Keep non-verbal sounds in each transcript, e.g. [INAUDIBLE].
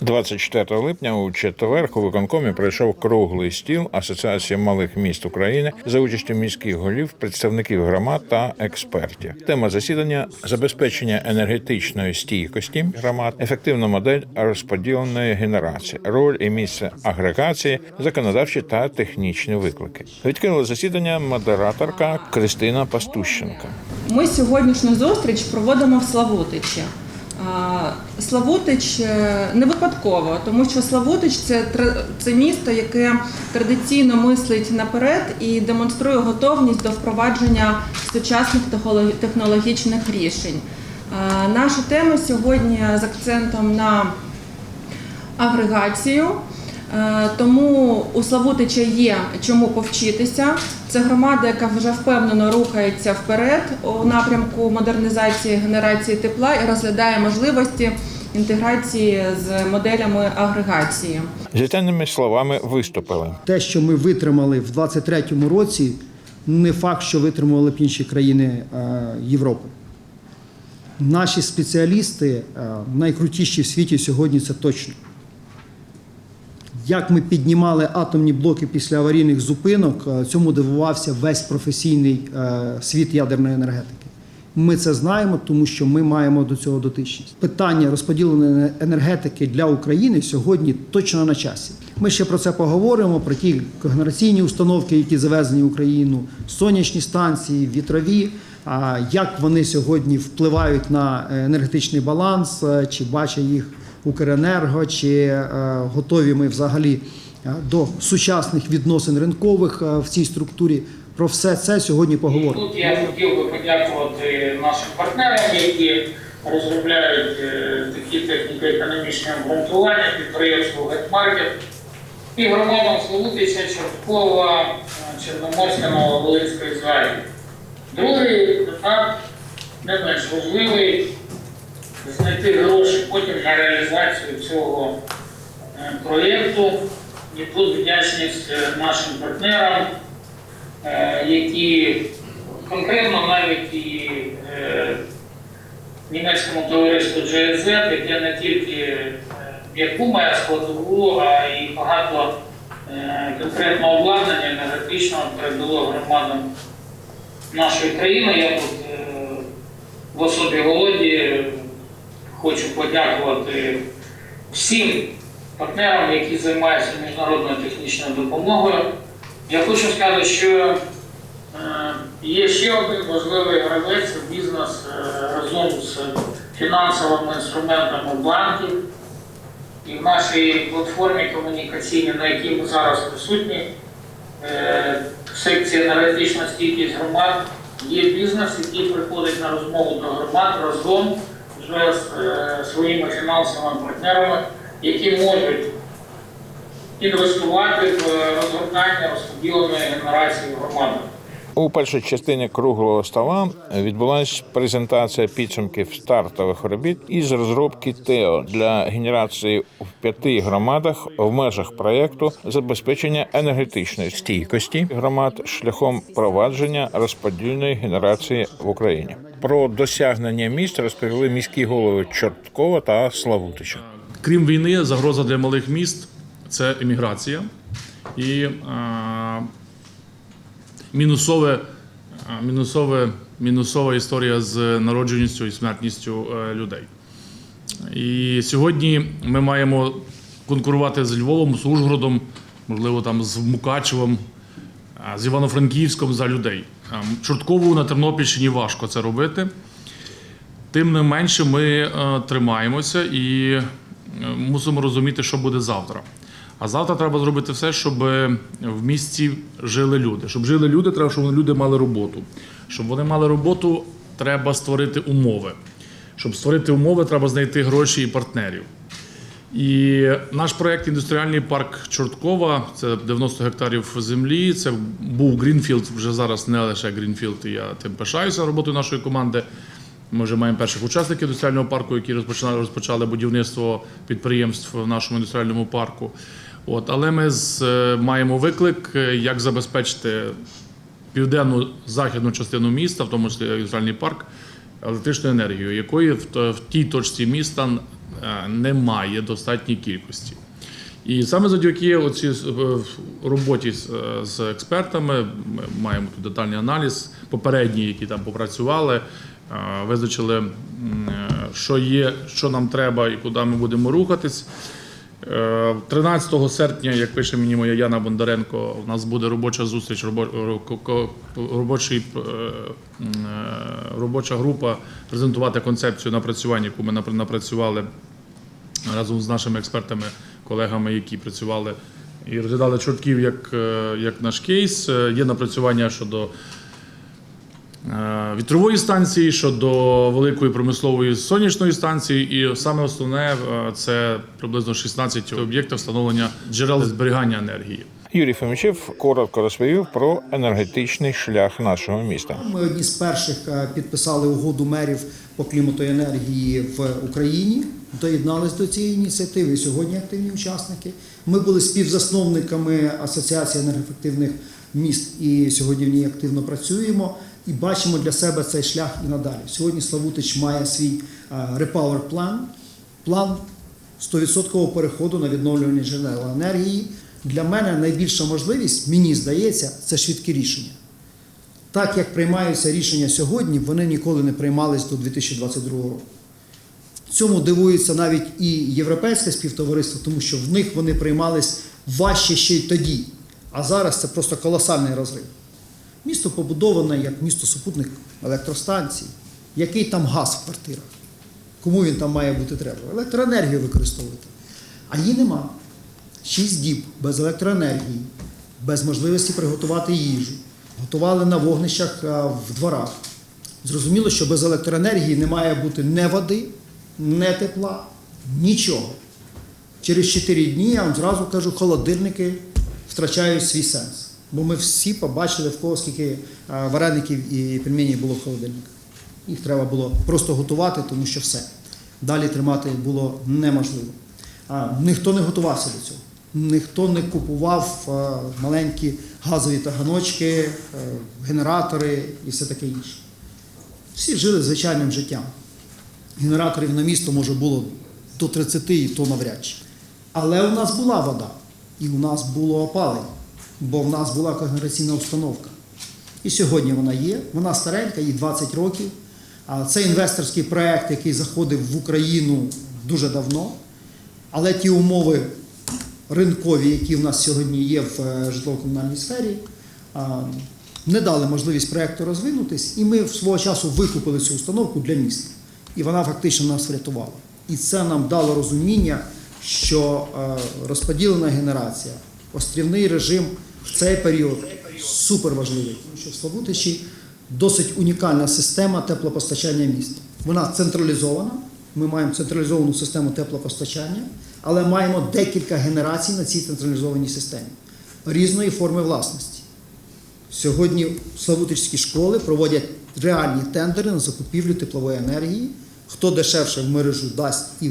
24 липня у четвер у виконкомі пройшов круглий стіл Асоціації малих міст України за участю міських голів, представників громад та експертів. Тема засідання забезпечення енергетичної стійкості громад, ефективна модель розподіленої генерації, роль і місце агрегації, законодавчі та технічні виклики. Відкрила засідання модераторка Кристина Пастущенка. Ми сьогоднішню зустріч проводимо в Славутичі. Славутич е, не випадково, тому що Славутич це, це місто, яке традиційно мислить наперед і демонструє готовність до впровадження сучасних технологічних рішень. Наша тема сьогодні з акцентом на агрегацію. Е, Тому у Славутича є чому повчитися. Це громада, яка вже впевнено рухається вперед у напрямку модернізації генерації тепла і розглядає можливості інтеграції з моделями агрегації. З вітальними словами виступили. Те, що ми витримали в 23-му році, не факт, що витримували б інші країни е, Європи. Наші спеціалісти е, найкрутіші в світі сьогодні це точно. Як ми піднімали атомні блоки після аварійних зупинок, е, цьому дивувався весь професійний е, світ ядерної енергетики. Ми це знаємо, тому що ми маємо до цього дотичність. Питання розподіленої енергетики для України сьогодні точно на часі. Ми ще про це поговоримо: про ті когенераційні установки, які завезені в Україну, сонячні станції, вітрові. А як вони сьогодні впливають на е, енергетичний баланс, чи бачить їх Укренерго, чи е, готові ми взагалі е, до сучасних відносин ринкових е, в цій структурі. Про все це сьогодні поговоримо. Тут я хотів би подякувати нашим партнерам, які розробляють такі техніко-економічні обґрунтування підприємству «Гетмаркет» і громадам Славутича, Чорткова, Чорноморська, Нововолинської залі. Другий етап не менш важливий знайти гроші потім на реалізацію цього е, проєкту. І тут вдячність е, нашим партнерам, е, які конкретно навіть і німецькому товариству GSZ, яке не тільки яку має складову, а й багато конкретного обладнання енергетичного передало громадам нашої країни. Я тут в особі Володі хочу подякувати всім партнерам, які займаються міжнародною технічною допомогою. Я хочу сказати, що е, є ще один важливий гравець бізнес е, разом з фінансовими інструментами банків. І в нашій платформі комунікаційній, на якій ми зараз присутні, е, в секції енергетична стійкість громад, є бізнес, який приходить на розмову до громад разом вже з е, своїми фінансовими партнерами, які можуть інвестувати в розгортання розподіленої генерації громади. У першій частині круглого стола відбулася презентація підсумків стартових робіт із розробки ТЕО для генерації в п'яти громадах в межах проєкту забезпечення енергетичної стійкості громад шляхом провадження розподільної генерації в Україні. Про досягнення міст розповіли міські голови Чорткова та Славутича. Крім війни, загроза для малих міст це еміграція і е, мінусове, мінусове, мінусова історія з народженістю і смертністю е, людей. І сьогодні ми маємо конкурувати з Львовом, з Ужгородом, можливо, там з Мукачевом, з Івано-Франківськом за людей. Чорткову на Тернопільщині важко це робити. Тим не менше, ми е, тримаємося і е, мусимо розуміти, що буде завтра. А завтра треба зробити все, щоб е, в місті жили люди. Щоб жили люди, треба, щоб люди мали роботу. Щоб вони мали роботу, треба створити умови. Щоб створити умови, треба знайти гроші і партнерів. І наш проєкт індустріальний парк Чорткова це 90 гектарів землі. Це був Грінфілд, вже зараз не лише Грінфілд, і я тим пишаюся роботою нашої команди. Ми вже маємо перших учасників індустріального парку, які розпочали, розпочали будівництво підприємств в нашому індустріальному парку. От, але ми з, е, маємо виклик, е, як забезпечити південну західну частину міста, в тому числі індустріальний парк, електричною енергією, якої в, в тій точці міста е, немає достатньої кількості. І саме завдяки оцій е, роботі з, з експертами ми маємо тут детальний аналіз, попередні, які там попрацювали, визначили, що є, що нам треба і куди ми будемо рухатись. Е, 13 серпня, як пише мені моя Яна Бондаренко, у нас буде робоча зустріч, робочий, е, е, робоча група презентувати концепцію напрацювання, яку ми напрацювали разом з нашими експертами, колегами, які працювали і розглядали чортків як, е, як наш кейс. Е, Є напрацювання щодо е, вітрової станції, щодо великої промислової сонячної станції, і саме основне е, це приблизно 16 об'єктів встановлення джерел зберігання енергії. Юрій Фомічев коротко розповів про енергетичний шлях нашого міста. Ми одні з перших е, підписали угоду мерів по клімату енергії в Україні. Доєднались до цієї ініціативи. Сьогодні активні учасники. Ми були співзасновниками Асоціації енергоефективних міст і сьогодні в ній активно працюємо і бачимо для себе цей шлях і надалі. Сьогодні Славутич має свій Repower план, план 100% переходу на відновлювані джерела енергії. Для мене найбільша можливість, мені здається, це швидкі рішення. Так як приймаються рішення сьогодні, вони ніколи не приймались до 2022 року. Цьому дивується навіть і європейське співтовариство, тому що в них вони приймались важче ще й тоді. А зараз це просто колосальний розрив. Місто побудоване як місто супутник електростанцій. Який там газ в квартирах? Кому він там має бути треба? Електроенергію використовувати. А її нема. Шість діб без електроенергії, без можливості приготувати їжу. Готували на вогнищах в дворах. Зрозуміло, що без електроенергії не має бути не води, не тепла, нічого. Через 4 дні, я вам зразу кажу, холодильники втрачають свій сенс. Бо ми всі побачили, в кого скільки вареників і пельменів було в холодильниках. Їх треба було просто готувати, тому що все. Далі тримати було неможливо. Ніхто не готувався до цього. Ніхто не купував а, маленькі газові таганочки, е, генератори і все таке інше. Всі жили звичайним життям. Генераторів на місто може було до 30 і то навряд чи. Але у нас була вода, і у нас було опалення, бо в нас була когенераційна установка. І сьогодні вона є, вона старенька, їй 20 років. Це інвесторський проект, який заходив в Україну дуже давно. Але ті умови ринкові, які в нас сьогодні є в е, житлово-комунальній сфері, не дали можливість проекту розвинутись, і ми свого часу викупили цю установку для міста. І вона фактично нас врятувала. І це нам дало розуміння, що е, розподілена генерація, острівний режим в цей період супер важливий, тому що в Славутичі досить унікальна система теплопостачання міста. Вона централізована. Ми маємо централізовану систему теплопостачання, але маємо декілька генерацій на цій централізованій системі різної форми власності. Сьогодні Славутичські школи проводять реальні тендери на закупівлю теплової енергії. Хто дешевше в мережу дасть і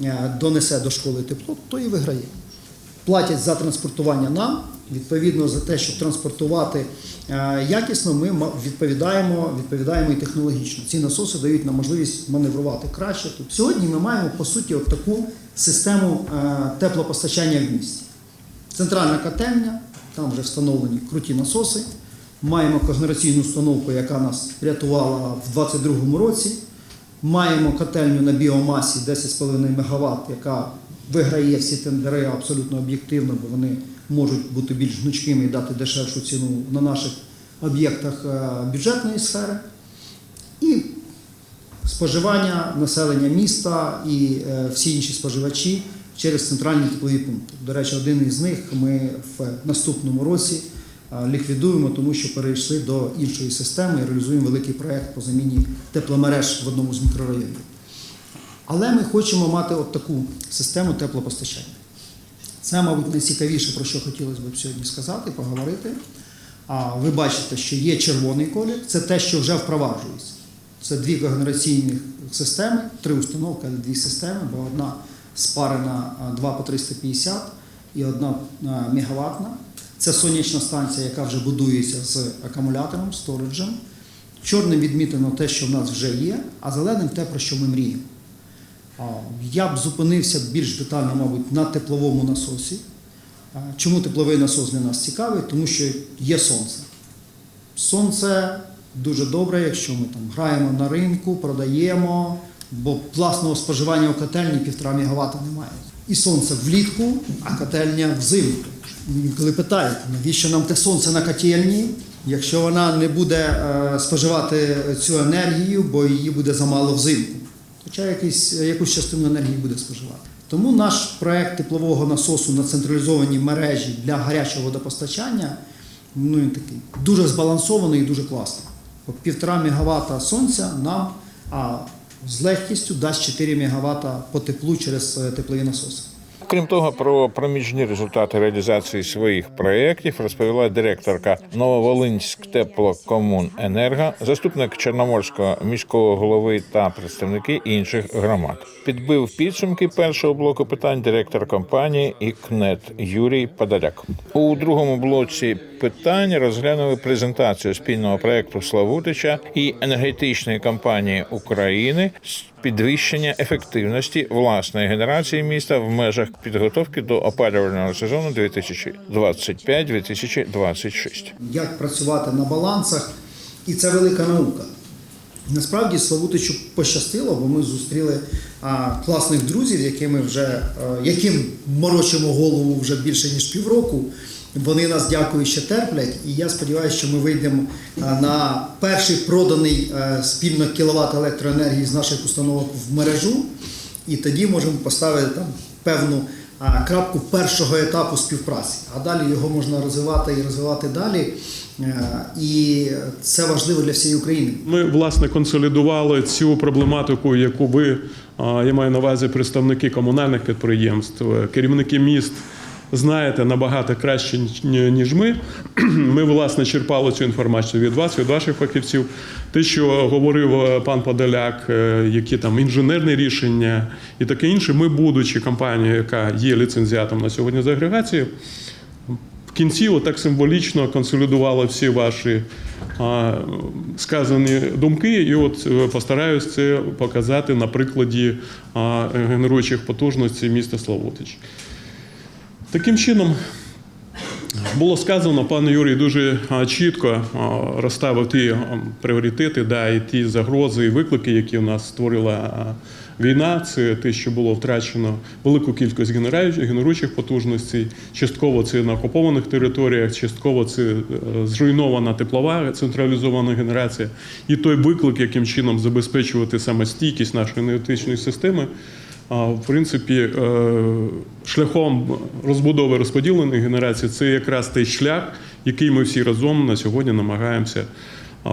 е, донесе до школи тепло, той і виграє. Платять за транспортування нам. Відповідно за те, щоб транспортувати е, якісно, ми відповідаємо, відповідаємо і технологічно. Ці насоси дають нам можливість маневрувати краще. Тут сьогодні ми маємо по суті от таку систему е, теплопостачання в місті. Центральна котельня, там вже встановлені круті насоси. Маємо когенераційну установку, яка нас рятувала в 2022 році. Маємо котельню на біомасі 10,5 МВт, яка виграє всі тендери абсолютно об'єктивно, бо вони можуть бути більш гнучкими і дати дешевшу ціну на наших об'єктах е, бюджетної сфери. І споживання населення міста і е, всі інші споживачі через центральні теплові пункти. До речі, один із них ми в наступному році е, ліквідуємо, тому що перейшли до іншої системи і реалізуємо великий проект по заміні тепломереж в одному з мікрорайонів. Але ми хочемо мати от таку систему теплопостачання. Це, мабуть, найцікавіше, про що хотілося б сьогодні сказати, поговорити. А ви бачите, що є червоний колір, це те, що вже впроваджується. Це дві когенераційні системи, три установки, дві системи, бо одна спарена 2 по 350 і одна а, мегаваттна. Це сонячна станція, яка вже будується з акумулятором, сториджем. Чорним відмітено те, що в нас вже є, а зеленим те, про що ми мріємо. Я б зупинився більш детально, мабуть, на тепловому насосі. Чому тепловий насос для нас цікавий? Тому що є сонце. Сонце дуже добре, якщо ми там граємо на ринку, продаємо, бо власного споживання у котельні півтора мегаватта немає. І сонце влітку, а котельня взимку. Коли питають, навіщо нам те сонце на котельні, якщо вона не буде е, споживати цю енергію, бо її буде замало взимку. Хоча якийсь, якусь частину енергії буде споживати. Тому наш проект теплового насосу на централізованій мережі для гарячого водопостачання ну, він такий дуже збалансований і дуже класний. Півтора мегаватта сонця нам а, з легкістю дасть 4 мегаватта по теплу через е, теплові насоси. Крім того, про проміжні результати реалізації своїх проєктів розповіла директорка Нововолинськ теплокомуненерго, заступник Чорноморського міського голови та представники інших громад. Підбив підсумки першого блоку питань директор компанії «Ікнет» Юрій Подоляк. У другому блоці питань розглянули презентацію спільного проекту Славутича і енергетичної компанії України підвищення ефективності власної генерації міста в межах підготовки до опалювального сезону 2025-2026. Як працювати на балансах, і це велика наука. Насправді Славутичу пощастило, бо ми зустріли а, класних друзів, якими вже, а, яким морочимо голову вже більше ніж півроку. Вони нас дякую, що терплять, і я сподіваюся, що ми вийдемо на перший проданий спільно кіловат електроенергії з наших установок в мережу, і тоді можемо поставити там певну крапку першого етапу співпраці. А далі його можна розвивати і розвивати далі. Е, І це важливо для всієї України. Ми власне консолідували цю проблематику, яку ви я маю на увазі представники комунальних підприємств, е, керівники міст. Знаєте набагато краще ніж ми. [CLEARS THROAT] Ми власне черпали цю інформацію від вас, від ваших фахівців. Те, що говорив е, пан Подоляк, е, які там інженерні рішення і таке інше. Ми, будучи компанією, яка є ліцензіатом на сьогодні з агрегації, в кінці отак символічно консолідували всі ваші а, сказані думки, і от е, постараюсь це показати на прикладі а, генеруючих потужностей міста Славутич. Таким чином. Було сказано, пан Юрій дуже чітко розставив ті пріоритети, да, і ті загрози і виклики, які у нас створила війна. Це те, що було втрачено велику кількість генеруючих потужностей. Частково це на окупованих територіях, частково це е, зруйнована теплова централізована генерація. І той виклик, яким чином забезпечувати саме стійкість нашої енергетичної системи. В принципі, е, шляхом розбудови розподіленої генерації це якраз той шлях, який ми всі разом на сьогодні намагаємося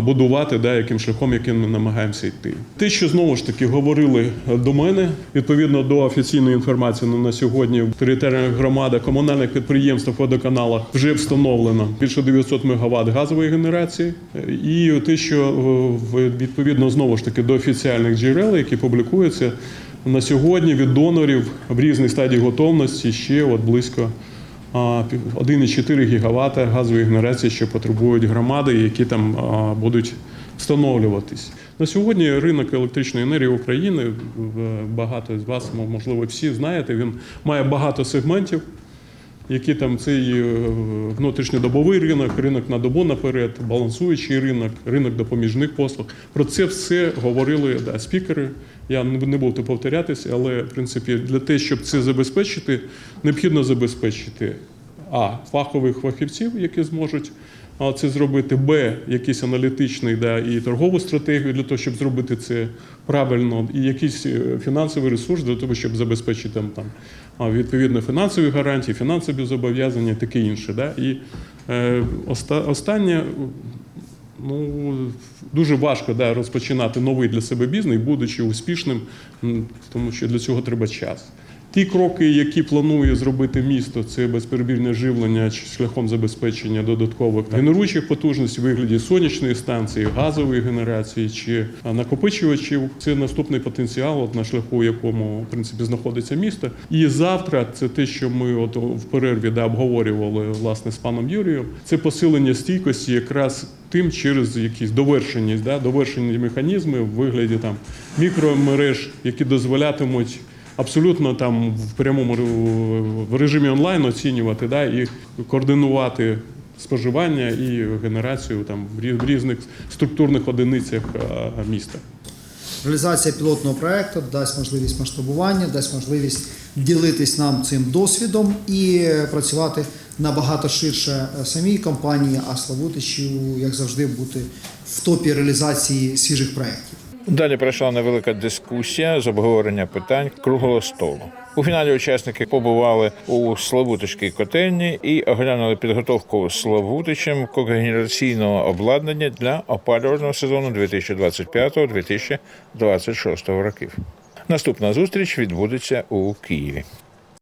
будувати, да, яким шляхом, яким ми намагаємося йти. Те, що знову ж таки говорили до мене, відповідно до офіційної інформації на сьогодні в територіальних громадах комунальних підприємств, водоканалах вже встановлено більше 900 МВт газової генерації. І те, що відповідно знову ж таки до офіціальних джерел, які публікуються. На сьогодні від донорів в різних стадії готовності ще от близько а, пів- 1,4 ГВт газової генерації, що потребують громади, які там будуть встановлюватись. На сьогодні ринок електричної енергії України, багато з вас, можливо, всі знаєте, він має багато сегментів. Які там цей е, внутрішньодобовий ринок, ринок на добу наперед, балансуючий ринок, ринок допоміжних послуг. Про це все говорили да, спікери. Я не буду повторятися, але в принципі для того, щоб це забезпечити, необхідно забезпечити а фахових фахівців, які зможуть це зробити, б якийсь аналітичний да, і торгову стратегію для того, щоб зробити це правильно, і якийсь е, фінансовий ресурс для того, щоб забезпечити там, там відповідно фінансові гарантії, фінансові зобов'язання, таке інше. Да? І е, оста, останнє. Ну, дуже важко да, розпочинати новий для себе бізнес, будучи успішним, тому що для цього треба час. Ті кроки, які планує зробити місто, це безперебійне живлення чи шляхом забезпечення додаткових генеруючих потужностей у вигляді сонячної станції, газової генерації чи накопичувачів. Це наступний потенціал, от на шляху, якому в принципі знаходиться місто. І завтра це те, що ми от в перерві да, обговорювали власне з паном Юрієм. Це посилення стійкості якраз тим через якісь довершеність, да, довершені механізми в вигляді там мікромереж, які дозволятимуть абсолютно там в прямому в режимі онлайн оцінювати да, і координувати споживання і генерацію там в рі- різних структурних одиницях е, міста. Реалізація пілотного проекту дасть можливість масштабування, дасть можливість ділитись нам цим досвідом і працювати набагато ширше е, самій компанії, а Славутичу, як завжди, бути в топі реалізації свіжих проєктів. Далі пройшла невелика дискусія з обговорення питань круглого столу. У фіналі учасники побували у Славутичській котельні і оглянули підготовку Славутичем когенераційного обладнання для опалювального сезону 2025-2026 років. Наступна зустріч відбудеться у Києві.